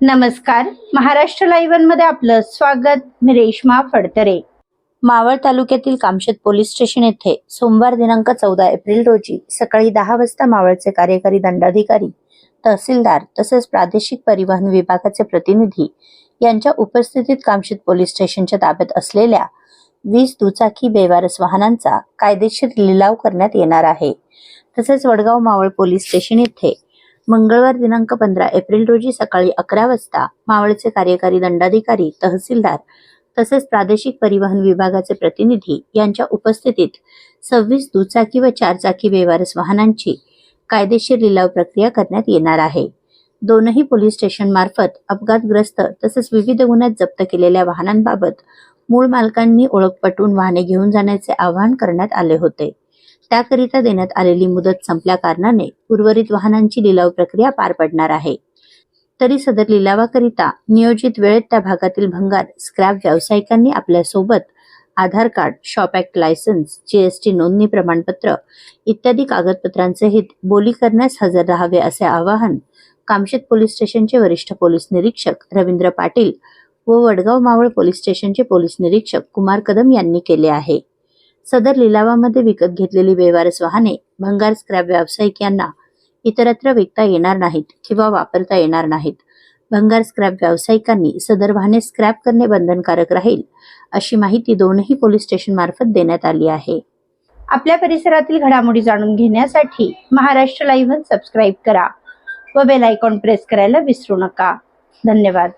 नमस्कार. महाराष्ट्र लाईव्हमध्ये आपलं स्वागत. मी रेश्मा फडतरे. मावळ तालुक्यातील कामशेत पोलीस स्टेशन येथे सोमवार दिनांक चौदा एप्रिल रोजी सकाळी दहा वाजता मावळचे कार्यकारी दंडाधिकारी तहसीलदार तसेच प्रादेशिक परिवहन विभागाचे प्रतिनिधी यांच्या उपस्थितीत कामशेत पोलीस स्टेशनच्या ताब्यात असलेल्या वीस दुचाकी बेवारस वाहनांचा कायदेशीर लिलाव करण्यात येणार आहे. तसेच वडगाव मावळ पोलीस स्टेशन येथे मंगळवार दिनांक पंधरा एप्रिल रोजी सकाळी अकरा वाजता मावळचे कार्यकारी दंडाधिकारी तहसीलदार तसेच प्रादेशिक परिवहन विभागाचे प्रतिनिधी यांच्या उपस्थितीत सव्वीस दुचाकी व चारचाकी बेवारस वाहनांची कायदेशीर लिलाव प्रक्रिया करण्यात येणार आहे. दोनही पोलीस स्टेशन मार्फत अपघातग्रस्त तसेच विविध गुन्ह्यात जप्त केलेल्या वाहनांबाबत मूळ मालकांनी ओळख पटवून वाहने घेऊन जाण्याचे आवाहन करण्यात आले होते. त्याकरिता देण्यात आलेली मुदत संपल्या कारणाने उर्वरित वाहनांची लिलाव प्रक्रिया पार पडणार आहे. तरी सदर लिलावाकरिता नियोजित वेळेत त्या भागातील भंगार स्क्रॅप व्यावसायिकांनी आपल्यासोबत Aadhaar card shop act licence GST नोंदणी प्रमाणपत्र इत्यादी कागदपत्रांसहित बोली करण्यास हजर राहावे असे आवाहन कामशेत पोलीस स्टेशनचे वरिष्ठ पोलीस निरीक्षक रवींद्र पाटील व वडगाव मावळ पोलीस स्टेशनचे पोलीस निरीक्षक कुमार कदम यांनी केले आहे. सदर लिलावामध्ये विकत घेतलेली बेवारस वाहने भंगार स्क्रॅप व्यावसायिक यांना इतरत्र विकता येणार नाहीत किंवा वापरता येणार नाहीत. भंगार स्क्रॅप व्यावसायिकांनी सदर वाहने स्क्रॅप करणे बंधनकारक राहील अशी माहिती दोनही पोलीस स्टेशन मार्फत देण्यात आली आहे. आपल्या परिसरातील घडामोडी जाणून घेण्यासाठी महाराष्ट्र लाईव्ह सबस्क्राईब करा व बेल आयकॉन प्रेस करायला विसरू नका. धन्यवाद.